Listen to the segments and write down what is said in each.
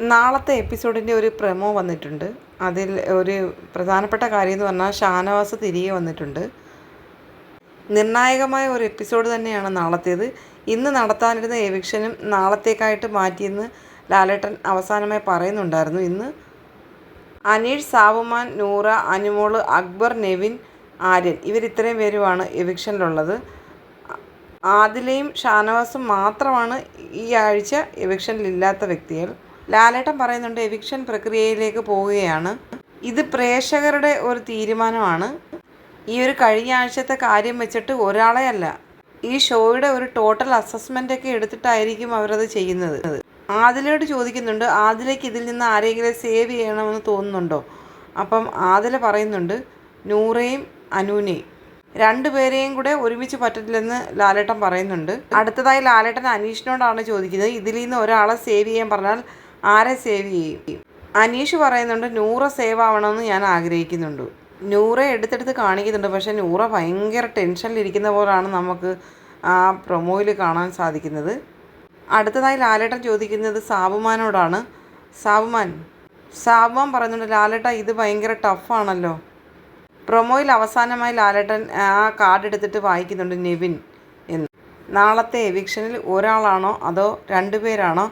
നാളത്തെ എപ്പിസോഡിന്റെ ഒരു പ്രമോ വന്നിട്ടുണ്ട്. അതിൽ ഒരു പ്രധാനപ്പെട്ട കാര്യം എന്ന് പറഞ്ഞാൽ ഷാനവാസ് തിരികെ വന്നിട്ടുണ്ട്. നിർണായകമായ ഒരു എപ്പിസോഡ് തന്നെയാണ് നാളത്തേത്. ഇന്ന് നടത്താനിരുന്ന എവിക്ഷനും നാളത്തേക്കായിട്ട് മാറ്റിയെന്ന് ലാലേട്ടൻ അവസാനമായി പറയുന്നുണ്ടായിരുന്നു. ഇന്ന് അനീഷ് സാവുമാൻ നൂറ അനുമോൾ അക്ബർ നെവിൻ ആര്യൻ ഇവർ ഇത്രയും പേരുമാണ് എവിക്ഷനിലുള്ളത്. ആദിലയും ഷാനവാസും മാത്രമാണ് ഈ ആഴ്ച എവിക്ഷനിലില്ലാത്ത വ്യക്തികൾ. ലാലേട്ടൻ പറയുന്നുണ്ട് എവിക്ഷൻ പ്രക്രിയയിലേക്ക് പോവുകയാണ്. ഇത് പ്രേക്ഷകരുടെ ഒരു തീരുമാനമാണ്. ഈ ഒരു കഴിഞ്ഞ ആഴ്ചത്തെ കാര്യം വെച്ചിട്ട് ഒരാളെ അല്ല ഈ ഷോയുടെ ഒരു ടോട്ടൽ അസസ്മെന്റ് ഒക്കെ എടുത്തിട്ടായിരിക്കും അവരത് ചെയ്യുന്നത്. ആദിലയോട് ചോദിക്കുന്നുണ്ട് ആദിലേക്ക് ഇതിൽ നിന്ന് ആരെങ്കിലും സേവ് ചെയ്യണമെന്ന് തോന്നുന്നുണ്ടോ? അപ്പം ആദില പറയുന്നുണ്ട് നൂറേയും അനൂനെയും. രണ്ടുപേരെയും കൂടെ ഒരുമിച്ച് പറ്റില്ലെന്ന് ലാലേട്ടൻ പറയുന്നുണ്ട്. അടുത്തതായി ലാലേട്ടൻ അനീഷിനോടാണ് ചോദിക്കുന്നത് ഇതിൽ നിന്ന് ഒരാളെ സേവ് ചെയ്യാൻ പറഞ്ഞാൽ ആരെ സേവ് ചെയ്യും? അനീഷ് പറയുന്നുണ്ട് നൂറ സേവ് ആവണമെന്ന് ഞാൻ ആഗ്രഹിക്കുന്നുണ്ട്. നൂറെ എടുത്തെടുത്ത് കാണിക്കുന്നുണ്ട് പക്ഷേ നൂറ ഭയങ്കര ടെൻഷനിലിരിക്കുന്ന പോലാണ് നമുക്ക് ആ പ്രൊമോയിൽ കാണാൻ സാധിക്കുന്നത്. അടുത്തതായി ലാലേട്ടൻ ചോദിക്കുന്നത് സാബുമാനോടാണ്. സാബുമാൻ സാബുമാൻ പറയുന്നുണ്ട് ലാലേട്ട ഇത് ഭയങ്കര ടഫാണല്ലോ പ്രൊമോയിൽ അവസാനമായി ലാലേട്ടൻ ആ കാർഡ് എടുത്തിട്ട് വായിക്കുന്നുണ്ട് നെവിൻ എന്ന്. നാളത്തെ എവിക്ഷനിൽ ഒരാളാണോ അതോ രണ്ടുപേരാണോ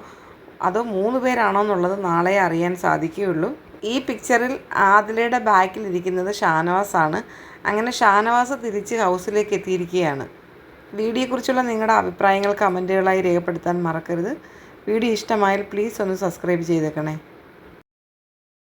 അതോ മൂന്ന് പേരാണോ എന്നുള്ളത് നാളെ അറിയാൻ സാധിക്കുകയുള്ളൂ. ഈ പിക്ചറിൽ ആദിലയുടെ ബാക്കിൽ ഇരിക്കുന്നത് ഷാനവാസ് ആണ് അങ്ങനെ ഷാനവാസ് തിരിച്ച് ഹൗസിലേക്ക് എത്തിയിരിക്കുകയാണ്. വീഡിയോയെക്കുറിച്ചുള്ള നിങ്ങളുടെ അഭിപ്രായങ്ങൾ കമന്റുകളായി രേഖപ്പെടുത്താൻ മറക്കരുത്. വീഡിയോ ഇഷ്ടമായാൽ പ്ലീസ് ഒന്ന് സബ്സ്ക്രൈബ് ചെയ്തേക്കണേ.